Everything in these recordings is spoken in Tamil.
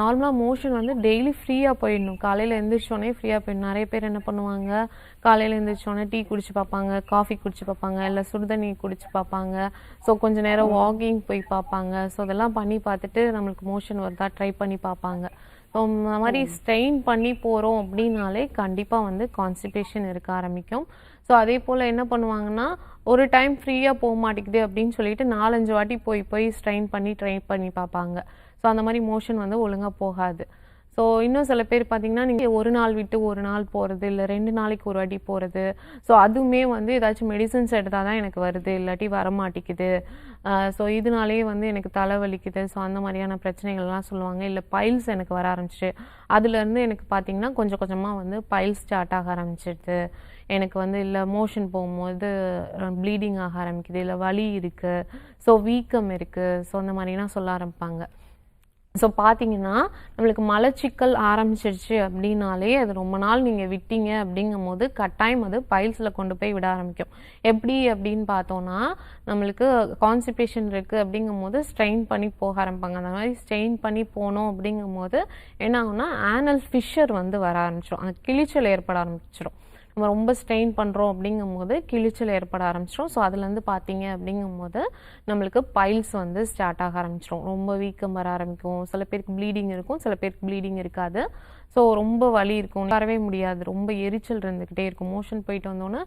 நார்மலாக மோஷன் வந்து டெய்லி ஃப்ரீயாக போயிடணும். காலையில் எழுந்திரிச்சோடனே ஃப்ரீயாக போயிடணும். நிறைய பேர் என்ன பண்ணுவாங்க? காலையில் எழுந்திரிச்சோடனே டீ குடிச்சு பார்ப்பாங்க காஃபி குடிச்சு பார்ப்பாங்க இல்லை சுடுதண்ணி குடிச்சு பார்ப்பாங்க. ஸோ கொஞ்ச நேரம் வாக்கிங் போய் பார்ப்பாங்க. ஸோ இதெல்லாம் பண்ணி பார்த்துட்டு நம்மளுக்கு மோஷன் வருதா? ட்ரை பண்ணி பார்ப்பாங்க. இந்த மாதிரி ஸ்ட்ரெயின் பண்ணி போகிறோம் அப்படின்னாலே கண்டிப்பாக வந்து கான்ஸ்டிபேஷன் இருக்க ஆரம்பிக்கும். ஸோ அதே போல் என்ன பண்ணுவாங்கன்னா ஒரு டைம் ஃப்ரீயாக போக மாட்டேங்குது அப்படின்னு சொல்லிட்டு நாலஞ்சு வாட்டி போய் போய் ஸ்ட்ரெயின் பண்ணி ட்ரை பண்ணி பார்ப்பாங்க. ஸோ அந்த மாதிரி மோஷன் வந்து ஒழுங்காக போகாது. ஸோ இன்னும் சில பேர் பார்த்தீங்கன்னா நீங்கள் ஒரு நாள் விட்டு ஒரு நாள் போகிறது இல்லை ரெண்டு நாளைக்கு ஒரு வாட்டி போகிறது ஸோ அதுவுமே வந்து ஏதாச்சும் மெடிசன்ஸ் எடுத்தால் தான் எனக்கு வருது. இல்லாட்டி வரமாட்டேங்குது. ஸோ இதனாலேயே வந்து எனக்கு தலைவலிக்குது. ஸோ அந்த மாதிரியான பிரச்சனைகள்லாம் சொல்லுவாங்க. இல்லை பைல்ஸ் எனக்கு வர ஆரம்பிச்சிட்டு அதுலேருந்து எனக்கு பார்த்தீங்கன்னா கொஞ்சம் கொஞ்சமாக வந்து பைல்ஸ் ஸ்டார்ட் ஆக ஆரம்பிச்சிடுது எனக்கு வந்து இல்லை மோஷன் போகும்போது ப்ளீடிங் ஆக ஆரம்பிக்குது. இல்லை வலி இருக்குது ஸோ வீக்கம் இருக்குது ஸோ அந்த மாதிரிலாம் சொல்ல ஆரம்பிப்பாங்க. ஸோ பார்த்தீங்கன்னா நம்மளுக்கு மலச்சிக்கல் ஆரம்பிச்சிருச்சு அப்படின்னாலே அது ரொம்ப நாள் நீங்கள் விட்டீங்க அப்படிங்கும் போது கட்டாயம் அது பைல்ஸில் கொண்டு போய் விட ஆரம்பிக்கும். எப்படி அப்படின்னு பார்த்தோன்னா நம்மளுக்கு கான்ஸ்டிபேஷன் இருக்குது அப்படிங்கும் போது ஸ்ட்ரெயின் பண்ணி போக ஆரம்பிப்பாங்க. அந்த மாதிரி ஸ்ட்ரெயின் பண்ணி போனோம் அப்படிங்கும் போது என்ன ஆகும்னா ஆனல் ஃபிஷர் வந்து வர ஆரம்பிச்சிடும் அந்த கிழிச்சல் ஏற்பட ஆரம்பிச்சிடும் நம்ம ரொம்ப ஸ்ட்ரெயின் பண்ணுறோம் அப்படிங்கும் போது கிழிச்சல் ஏற்பட ஆரம்பிச்சிடும் ஸோ அதுலேருந்து பார்த்தீங்க அப்படிங்கும் போது நம்மளுக்கு பைல்ஸ் வந்து ஸ்டார்ட் ஆக ஆரம்பிச்சிடும் ரொம்ப வீக்கம் வர ஆரம்பிக்கும். சில பேருக்கு ப்ளீடிங் இருக்கும் சில பேருக்கு ப்ளீடிங் இருக்காது. ஸோ ரொம்ப வலி இருக்கும். வரவே முடியாது. ரொம்ப எரிச்சல் இருந்துக்கிட்டே இருக்கும். மோஷன் போயிட்டு வந்தோன்னே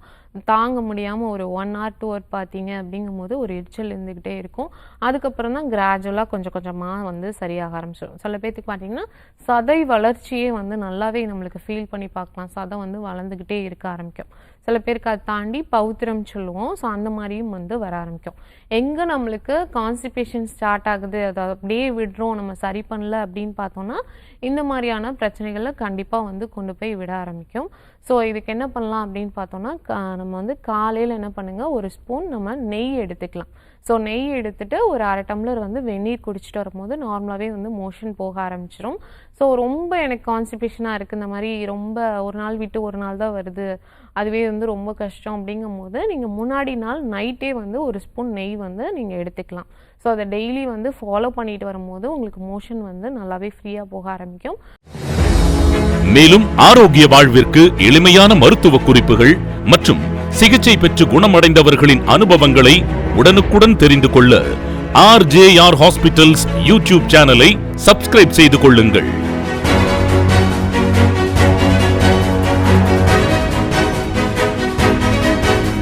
தாங்க முடியாமல் ஒரு ஒன் ஆர் டூ ஹவர் பார்த்தீங்க அப்படிங்கும் போது ஒரு எரிச்சல் இருந்துக்கிட்டே இருக்கும். அதுக்கப்புறம் தான் கிராஜுவலாக கொஞ்சம் கொஞ்சமாக வந்து சரியாக ஆரம்பிச்சிடும் சில பேர்த்துக்கு பார்த்தீங்கன்னா சதை வளர்ச்சியே வந்து நல்லாவே நம்மளுக்கு ஃபீல் பண்ணி பார்க்கலாம் சதை வந்து வளர்ந்துக்கிட்டே இருக்கும் இருக்க ஆரம்பிக்கும் சில பேருக்கு அதை தாண்டி பௌத்திரம் சொல்லுவோம். ஸோ அந்த மாதிரியும் வந்து வர ஆரம்பிக்கும். எங்கே நம்மளுக்கு கான்ஸ்டிபேஷன் ஸ்டார்ட் ஆகுது அதை அப்படியே விடுறோம் நம்ம சரி பண்ணல அப்படின்னு பார்த்தோம்னா இந்த மாதிரியான பிரச்சனைகளை கண்டிப்பாக வந்து கொண்டு போய் விட ஆரம்பிக்கும். ஸோ இதுக்கு என்ன பண்ணலாம் அப்படின்னு பார்த்தோம்னா நம்ம வந்து காலையில் என்ன பண்ணுங்கள் ஒரு ஸ்பூன் நம்ம நெய் எடுத்துக்கலாம். ஸோ நெய் எடுத்துட்டு ஒரு அரை டம்ளர் வந்து வெந்நீர் குடிச்சிட்டு வரும்போது நார்மலாகவே வந்து மோஷன் போக ஆரம்பிச்சிடும் ஸோ ரொம்ப எனக்கு கான்ஸ்டிபேஷனாக இருக்குது இந்த மாதிரி ரொம்ப ஒரு நாள் விட்டு ஒரு நாள் தான் வருது. அதுவே வந்து ரொம்ப கஷ்டம் அப்படிங்கும் போது நீங்கள் முன்னாடி நாள் நைட்டே வந்து ஒரு ஸ்பூன் நெய் வந்து நீங்கள் எடுத்துக்கலாம். ஸோ அதை டெய்லி வந்து ஃபாலோ பண்ணிட்டு வரும்போது உங்களுக்கு மோஷன் வந்து நல்லாவே ஃப்ரீயாக போக ஆரம்பிக்கும். மேலும் ஆரோக்கிய வாழ்விற்கு எளிமையான மருத்துவ குறிப்புகள் மற்றும் சிகிச்சை பெற்று குணமடைந்தவர்களின் அனுபவங்களை உடனுக்குடன் தெரிந்து கொள்ள ஆர்ஜேஆர் ஹாஸ்பிட்டல்ஸ் யூடியூப் சேனலை சப்ஸ்கிரைப் செய்து கொள்ளுங்கள்.